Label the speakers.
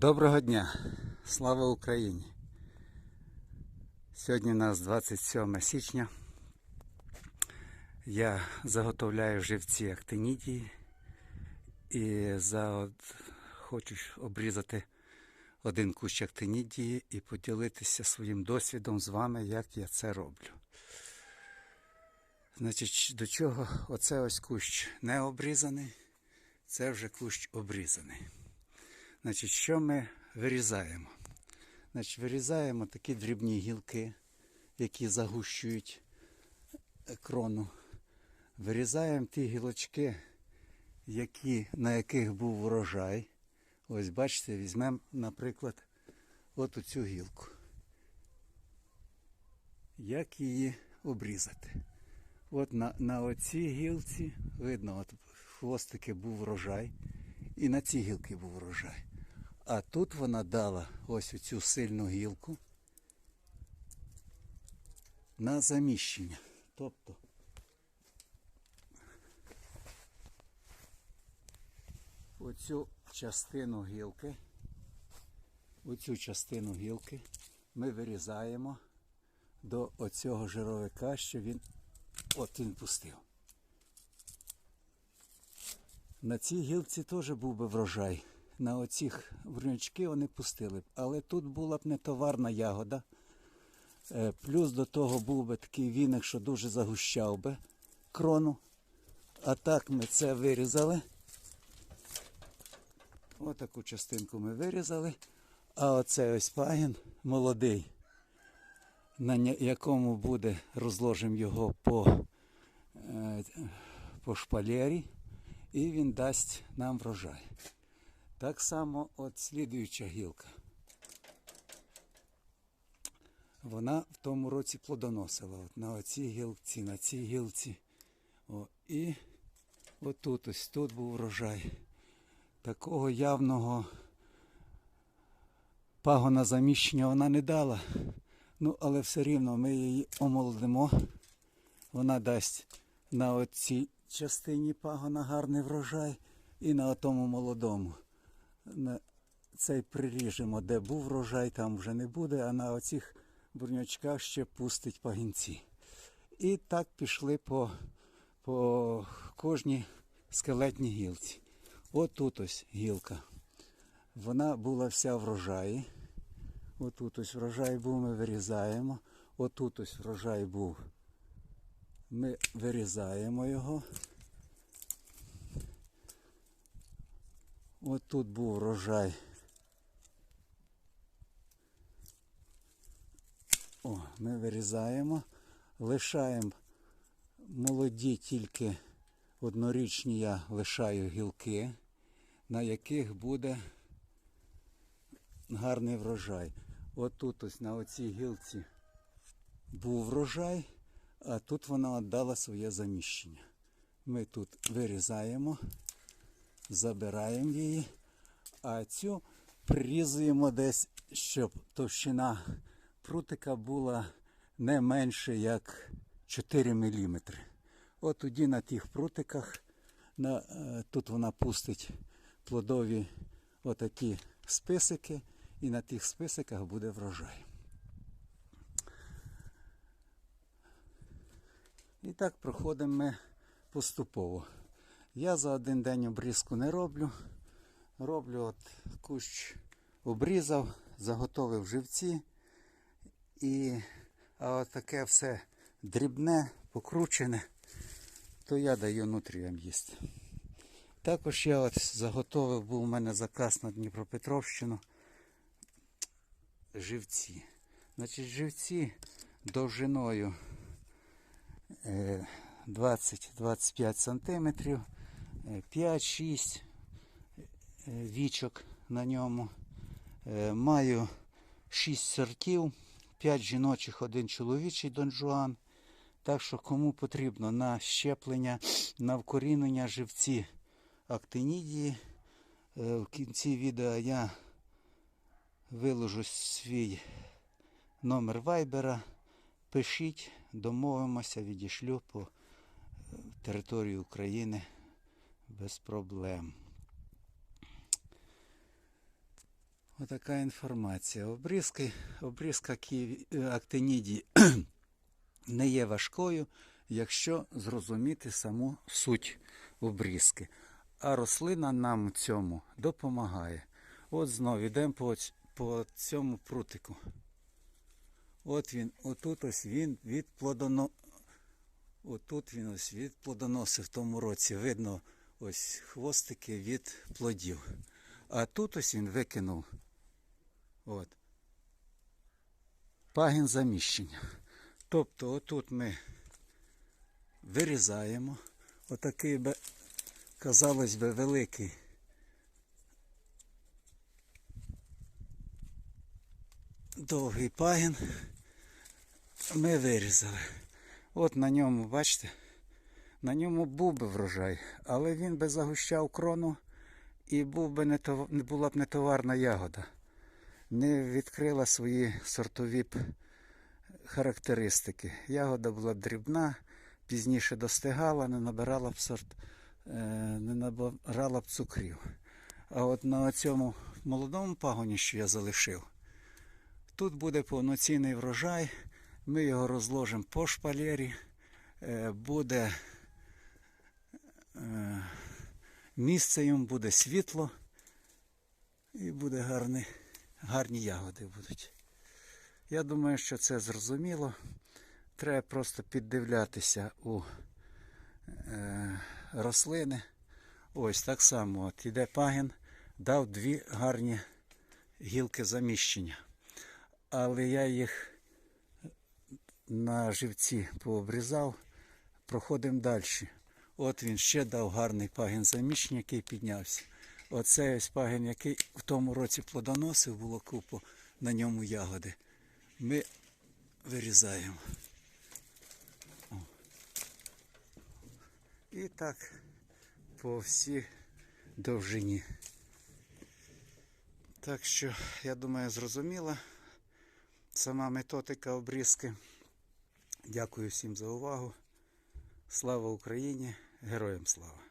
Speaker 1: Доброго дня! Слава Україні! Сьогодні у нас 27 січня. Я заготовляю живці актинідії і за хочу обрізати один кущ актинідії і поділитися своїм досвідом з вами, як я це роблю. Значить, до чого оце ось кущ не обрізаний, це вже кущ обрізаний. Значить, що ми вирізаємо? Значить, вирізаємо такі дрібні гілки, які загущують крону. Вирізаємо ті гілочки, які, на яких був урожай. Ось бачите, візьмемо, наприклад, от оцю гілку. Як її обрізати? От на, на оцій гілці видно, от хвостики був урожай, і на цій гілці був урожай. А тут вона дала ось оцю сильну гілку на заміщення. Тобто оцю частину гілки, оцю частину гілки ми вирізаємо до оцього жировика, що він от він пустив. На цій гілці теж був би врожай. На оцих брунячки вони пустили б. Але тут була б не товарна ягода. Е, Плюс до того був би такий віник, що дуже загущав би крону. А так ми це вирізали. Отаку частинку ми вирізали. А оце ось пагін молодий, на якому буде, розложимо його по, е, по шпалері, і він дасть нам врожай. Так само от слідуюча гілка. Вона в тому році плодоносила. От на оцій гілці, на цій гілці. О, і отут ось тут був врожай. Такого явного пагона заміщення вона не дала. Ну, але все рівно ми її омолодимо. Вона дасть на оцій частині пагона гарний врожай і на тому молодому. Цей приріжемо, де був врожай, там вже не буде, а на оцих бурнячках ще пустить пагінці. І так пішли по, по кожній скелетній гілці. От тут ось гілка. Вона була вся врожаї. Отут ось врожай був, ми вирізаємо. Отут ось врожай був. Ми вирізаємо його. От тут був врожай. О, ми вирізаємо, лишаємо молоді тільки однорічні я лишаю гілки, на яких буде гарний врожай. От тут ось на оцій гілці був врожай, а тут вона віддала своє заміщення. Ми тут вирізаємо забираємо її, а цю прирізуємо десь, щоб товщина прутика була не менше як 4 мм. От тоді на тих прутиках, на, е, тут вона пустить плодові отакі списики, і на тих списиках буде врожай. І так проходимо ми поступово. Я за один день обрізку не роблю. Роблю от кущ обрізав, заготовив живці. І а от таке все дрібне, покручене, то я даю нутріям їсти. Також я от заготовив, був у мене заказ на Дніпропетровщину. Живці. Значить, живці довжиною е, 20-25 сантиметрів. 5-6 вічок на ньому. Е, Маю 6 сортів, 5 жіночих, 1 чоловічий донжуан. Так що кому потрібно на щеплення, на вкорінення живці актинідії. е, В кінці відео я виложу свій номер вайбера. Пишіть, домовимося, відішлю по території України без проблем. Отака інформація. Обрізки, обрізка е, актинідії не є важкою, якщо зрозуміти саму суть обрізки. А рослина нам цьому допомагає. От знову йдемо по, по цьому прутику. От він, отут ось він від плодоно... Отут він ось від плодоносив в тому році. Видно ось хвостики від плодів. А тут ось він викинув. От. Пагін заміщення. Тобто отут ми вирізаємо. Отакий би, казалось би, великий. Довгий пагін ми вирізали. От на ньому, бачите, на ньому був би врожай, але він би загущав крону і був би не, тов- була б не товарна ягода. Не відкрила свої сортові характеристики. Ягода була б дрібна, пізніше достигала, не набирала б сорт, е, не набирала б цукрів. А от на цьому молодому пагоні, що я залишив, тут буде повноцінний врожай. Ми його розложимо по шпалері. Е, Буде місце йому, буде світло і буде гарний, гарні ягоди будуть. Я думаю, що це зрозуміло. Треба просто піддивлятися у е, рослини. Ось так само. От іде пагін, дав дві гарні гілки заміщення. Але я їх на живці пообрізав, проходимо далі. От він ще дав гарний пагін заміщення, який піднявся. Оце ось пагін, який в тому році плодоносив, було купу на ньому ягоди. Ми вирізаємо. О. І так по всій довжині. Так що, я думаю, зрозуміла сама методика обрізки. Дякую всім за увагу. Слава Україні! Героям слава!